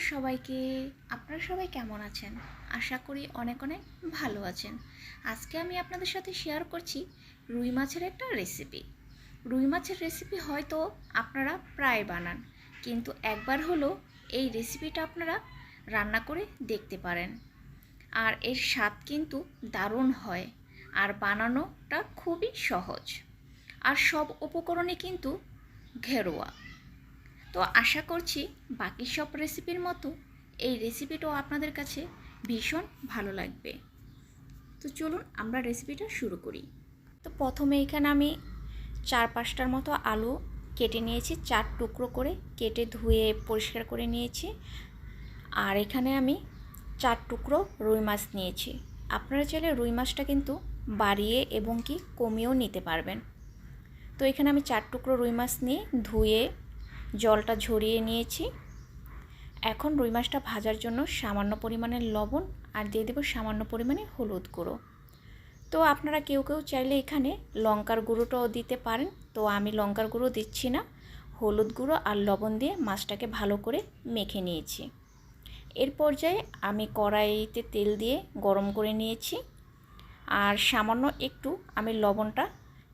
সবাইকে। আপনারা সবাই কেমন আছেন? আশা করি অনেক অনেক ভালো আছেন। আজকে আমি আপনাদের সাথে শেয়ার করছি রুই মাছের একটা রেসিপি রুই মাছের রেসিপি হয়তো আপনারা প্রায় বানান, কিন্তু একবার হলো এই রেসিপিটা আপনারা রান্না করে দেখতে পারেন। আর এর স্বাদ কিন্তু দারুণ হয়, আর বানানোটা খুবই সহজ। আর সব উপকরণে কিন্তু ঘেরোয়া। তো আশা করছি বাকি সব রেসিপির মতো এই রেসিপিটাও আপনাদের কাছে ভীষণ ভালো লাগবে। তো চলুন আমরা রেসিপিটা শুরু করি। তো প্রথমে এখানে আমি চার পাঁচটার মতো আলু কেটে নিয়েছি, চার টুকরো করে কেটে ধুয়ে পরিষ্কার করে নিয়েছি। আর এখানে আমি চার টুকরো রুই মাছ নিয়েছি। আপনারা চাইলে রুই মাছটা কিন্তু বাড়িয়ে এবং কি কমিয়েও নিতে পারবেন। তো এখানে আমি চার টুকরো রুই মাছ নিয়ে ধুয়ে জলটা ঝরিয়ে নিয়েছি। এখন রুই মাছটা ভাজার জন্য সামান্য পরিমাণে লবণ আর দিয়ে দেবো সামান্য পরিমাণে হলুদ গুঁড়ো। তো আপনারা কেউ কেউ চাইলে এখানে লঙ্কার গুঁড়োটাও দিতে পারেন। তো আমি লঙ্কার গুঁড়ো দিচ্ছি না, হলুদ গুঁড়ো আর লবণ দিয়ে মাছটাকে ভালো করে মেখে নিয়েছি। এর পর্যায়ে আমি কড়াইতে তেল দিয়ে গরম করে নিয়েছি। আর সামান্য একটু আমি লবণটা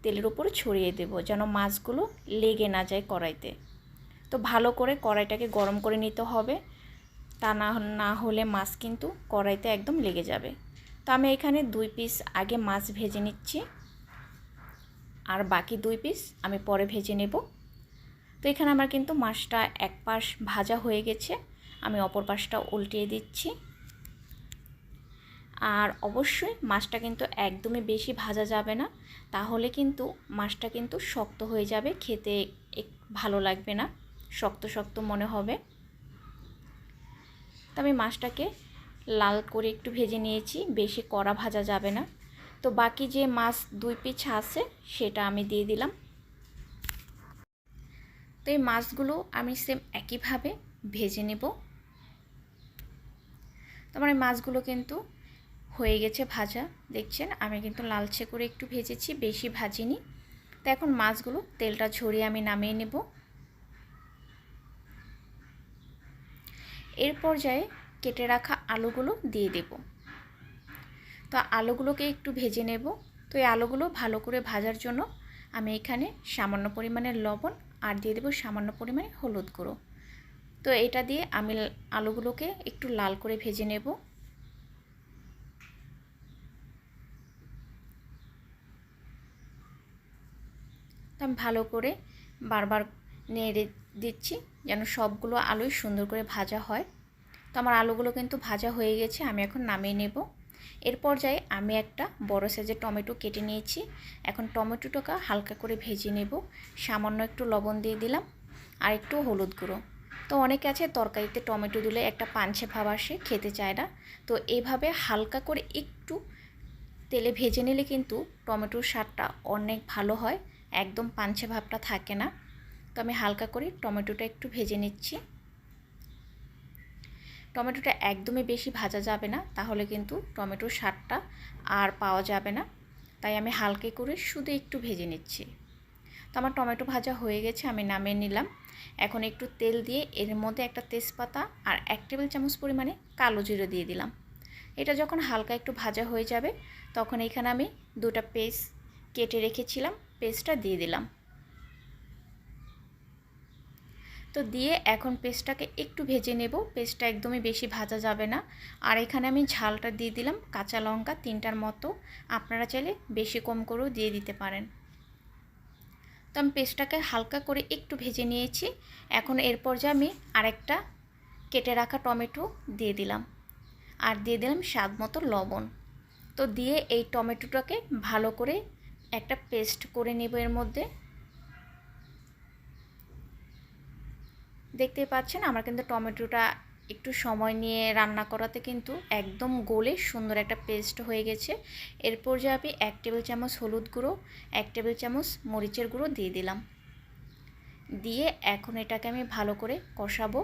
তেলের উপরে ছড়িয়ে দেব যেন মাছগুলো লেগে না যায় কড়াইতে। তো ভালো করে কড়াইটাকে গরম করে নিতে হবে। তা না না হলে মাছ কিন্তু কড়াইতে একদম লেগে যাবে। তো আমি এখানে দুই পিস আগে মাছ ভেজে নিচ্ছি। আর বাকি দুই পিস আমি পরে ভেজে নেব। তো এখানে আমার কিন্তু মাছটা এক পাশ ভাজা হয়ে গেছে। আমি অপর পাশটা উল্টিয়ে দিচ্ছি। আর অবশ্যই মাছটা কিন্তু একদমই বেশি ভাজা যাবে না। তাহলে কিন্তু মাছটা কিন্তু শক্ত হয়ে যাবে, খেতে ভালো লাগবে না। শক্ত শক্ত মনে হবে। তো আমি মাছটাকে লাল করে একটু ভেজে নিয়েছি, বেশি কড়া ভাজা যাবে না। তো বাকি যে মাছ দুই পিছ আছে, সেটা আমি দিয়ে দিলাম। তো এই মাছগুলো আমি সেম একইভাবে ভেজে নেব। তোমার এই মাছগুলো কিন্তু হয়ে গেছে ভাজা। দেখছেন? আমি কিন্তু লালচে করে একটু ভেজেছি, বেশি ভাজিনি। তো এখন মাছগুলো তেলটা ঝরিয়ে আমি নামিয়ে নেব। এর পর্যায়ে কেটে রাখা আলুগুলো দিয়ে দেব। তো আলুগুলোকে একটু ভেজে নেব। তো এই আলুগুলো ভালো করে ভাজার জন্য আমি এখানে সামান্য পরিমাণে লবণ আর দিয়ে দেবো সামান্য পরিমাণে হলুদ গুঁড়ো। তো এটা দিয়ে আমি আলুগুলোকে একটু লাল করে ভেজে নেব। তো আমি ভালো করে বারবার নেড়ে দিচ্ছি যেন সবগুলো আলুই সুন্দর করে ভাজা হয়। তো আমার আলুগুলো কিন্তু ভাজা হয়ে গেছে, আমি এখন নামিয়ে নেব। এর পর্যায়ে আমি একটা বড় সাইজের টমেটো কেটে নিয়েছি। এখন টমেটোটাকে হালকা করে ভেজে নেব। সামান্য একটু লবণ দিয়ে দিলাম আর একটু হলুদ গুঁড়ো। তো অনেকে আছে, তরকারিতে টমেটো দিলে একটা পাঞ্চে ভাব আসে, খেতে চায় না। তো এইভাবে হালকা করে একটু তেলে ভেজে নিলে কিন্তু টমেটোর স্বাদটা অনেক ভালো হয়, একদম পাঞ্চে ভাবটা থাকে না। তো আমি হালকা করে টমেটোটা একটু ভেজে নিচ্ছি। টমেটোটা একদমই বেশি ভাজা যাবে না, তাহলে কিন্তু টমেটোর স্বাদটা আর পাওয়া যাবে না। তাই আমি হালকা করে শুধু একটু ভেজে নিচ্ছি। তো আমার টমেটো ভাজা হয়ে গেছে, আমি নামিয়ে নিলাম। এখন একটু তেল দিয়ে এর মধ্যে একটা তেজপাতা আর এক টেবিল চামচ পরিমাণে কালো জিরে দিয়ে দিলাম। এটা যখন হালকা একটু ভাজা হয়ে যাবে, তখন এখানে আমি দুটা পেস্ট কেটে রেখেছিলাম, পেস্টটা দিয়ে দিলাম। তো দিয়ে এখন পেস্টটাকে একটু ভেজে নেব। পেস্টটা একদমই বেশি ভাজা যাবে না। আর এখানে আমি ঝালটা দিয়ে দিলাম কাঁচা লঙ্কা তিনটার মতো। আপনারা চাইলে বেশি কম করেও দিয়ে দিতে পারেন। তো আমি পেস্টটাকে হালকা করে একটু ভেজে নিয়েছি। এখন এরপর যে আমি আরেকটা কেটে রাখা টমেটো দিয়ে দিলাম। আর দিয়ে দিলাম স্বাদ মতো লবণ। তো দিয়ে এই টমেটোটাকে ভালো করে একটা পেস্ট করে নেব এর মধ্যে। দেখতে পাচ্ছেন, আমার কিন্তু টমেটোটা একটু সময় নিয়ে রান্না করাতে কিন্তু একদম গোলে সুন্দর একটা পেস্ট হয়ে গেছে। এরপর যে আমি এক টেবিল চামচ হলুদ গুঁড়ো, এক টেবিল চামচ মরিচের গুঁড়ো দিয়ে দিলাম। দিয়ে এখন এটাকে আমি ভালো করে কষাবো।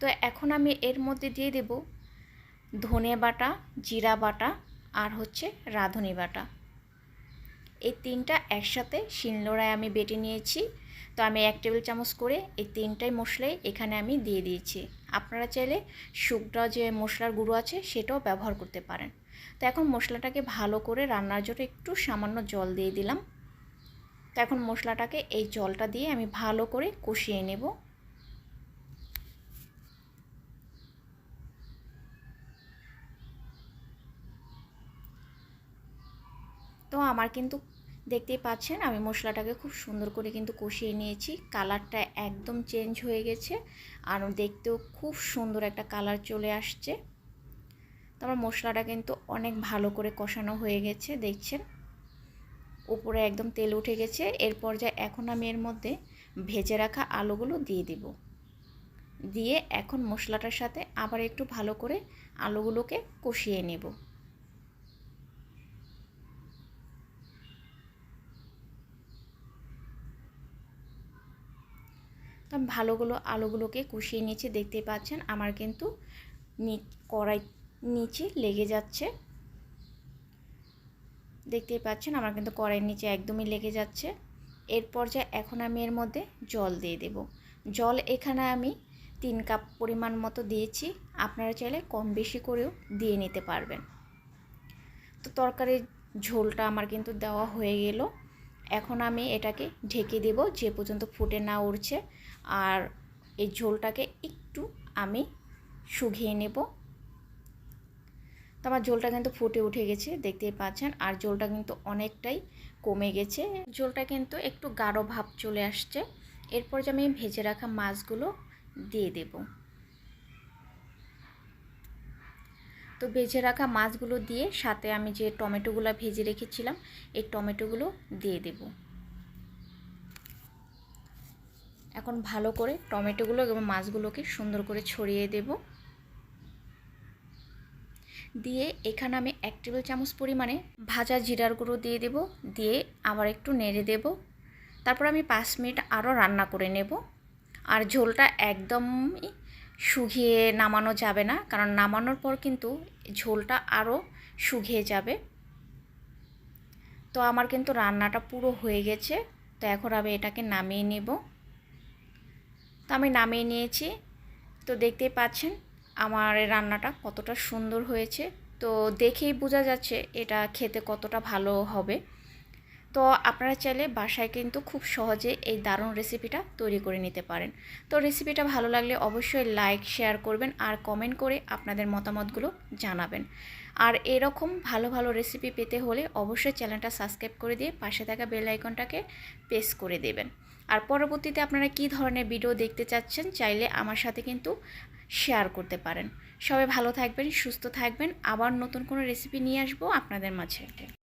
তো এখন আমি এর মধ্যে দিয়ে দেব ধনে বাটা, জিরা বাটা আর হচ্ছে রাঁধুনি বাটা। এই তিনটা একসাথে শিলনোড়ায় আমি বেটে নিয়েছি। তো আমি এক টেবিল চামচ করে এই তিনটাই মশলাই এখানে আমি দিয়ে দিয়েছি। আপনারা চাইলে শুকনো যে মশলার গুঁড়ো আছে সেটাও ব্যবহার করতে পারেন। তো এখন মশলাটাকে ভালো করে রান্নার জন্য একটু সামান্য জল দিয়ে দিলাম। তো এখন মশলাটাকে এই জলটা দিয়ে আমি ভালো করে কষিয়ে নেব। আমার কিন্তু দেখতেই পাচ্ছেন, আমি মশলাটাকে খুব সুন্দর করে কিন্তু কষিয়ে নিয়েছি। কালারটা একদম চেঞ্জ হয়ে গেছে আর দেখতেও খুব সুন্দর একটা কালার চলে আসছে। তো আমার মশলাটা কিন্তু অনেক ভালো করে কষানো হয়ে গেছে, দেখছেন? উপরে একদম তেল উঠে গেছে। এরপর যা এখন আমি এর মধ্যে ভেজে রাখা আলুগুলো দিয়ে দিব। দিয়ে এখন মশলাটার সাথে আবার একটু ভালো করে আলুগুলোকে কষিয়ে নেব। তো ভালোগুলো আলুগুলোকে কষিয়ে নিয়েছি, দেখতেই পাচ্ছেন আমার কিন্তু কড়াই নিচে লেগে যাচ্ছে। দেখতেই পাচ্ছেন আমার কিন্তু কড়াইয়ের নিচে একদমই লেগে যাচ্ছে। এর পর্যায়ে এখন আমি এর মধ্যে জল দিয়ে দেব। জল এখানে আমি তিন কাপ পরিমাণ মতো দিয়েছি, আপনারা চাইলে কম বেশি করেও দিয়ে নিতে পারবেন। তো তরকারির ঝোলটা আমার কিন্তু দেওয়া হয়ে গেল। এখন আমি এটাকে ঢেকে দেব, যে পর্যন্ত ফুটে না উঠছে আর এই ঝোলটাকে একটু আমি শুকিয়ে নেব। তো আমার ঝোলটা কিন্তু ফুটে উঠে গেছে, দেখতেই পাচ্ছেন। আর ঝোলটা কিন্তু অনেকটাই কমে গেছে। ঝোলটা কিন্তু একটু গাঢ় ভাব চলে আসছে। এরপর যে আমি ভেজে রাখা মাছগুলো দিয়ে দেব। তো ভেজে রাখা মাছগুলো দিয়ে সাথে আমি যে টমেটোগুলো ভেজে রেখেছিলাম, এই টমেটোগুলো দিয়ে দেব। এখন ভালো করে টমেটোগুলো এবং মাছগুলোকে সুন্দর করে ছড়িয়ে দেবো। দিয়ে এখানে আমি এক টেবিল চামচ পরিমাণে ভাজা জিরার গুঁড়ো দিয়ে দেব, দিয়ে আবার একটু নেড়ে দেব। তারপর আমি পাঁচ মিনিট আরও রান্না করে নেব। আর ঝোলটা একদমই শুকিয়ে নামানো যাবে না, কারণ নামানোর পর কিন্তু ঝোলটা আরও শুকিয়ে যাবে। তো আমার কিন্তু রান্নাটা পুরো হয়ে গেছে, তো এখন আমি এটাকে নামিয়ে নেব। তো আমি নামিয়ে নিয়েছি, তো দেখতেই পাচ্ছেন আমার রান্নাটা কতটা সুন্দর হয়েছে। তো দেখেই বোঝা যাচ্ছে এটা খেতে কতটা ভালো হবে। তো আপনারা চাইলে বাসায় কিন্তু খুব সহজে এই দারুণ রেসিপিটা তৈরি করে নিতে পারেন। তো রেসিপিটা ভালো লাগলে অবশ্যই লাইক শেয়ার করবেন আর কমেন্ট করে আপনাদের মতামতগুলো জানাবেন। আর এরকম ভালো ভালো রেসিপি পেতে হলে অবশ্যই চ্যানেলটা সাবস্ক্রাইব করে দিয়ে পাশে থাকা বেল আইকনটাকে প্রেস করে দেবেন। আর পরবর্তীতে আপনারা কি ধরনের ভিডিও দেখতে চাচ্ছেন চাইলে আমার সাথে কিন্তু শেয়ার করতে পারেন। সবাই ভালো থাকবেন, সুস্থ থাকবেন। আবার নতুন কোনো রেসিপি নিয়ে আসব আপনাদের মাঝে।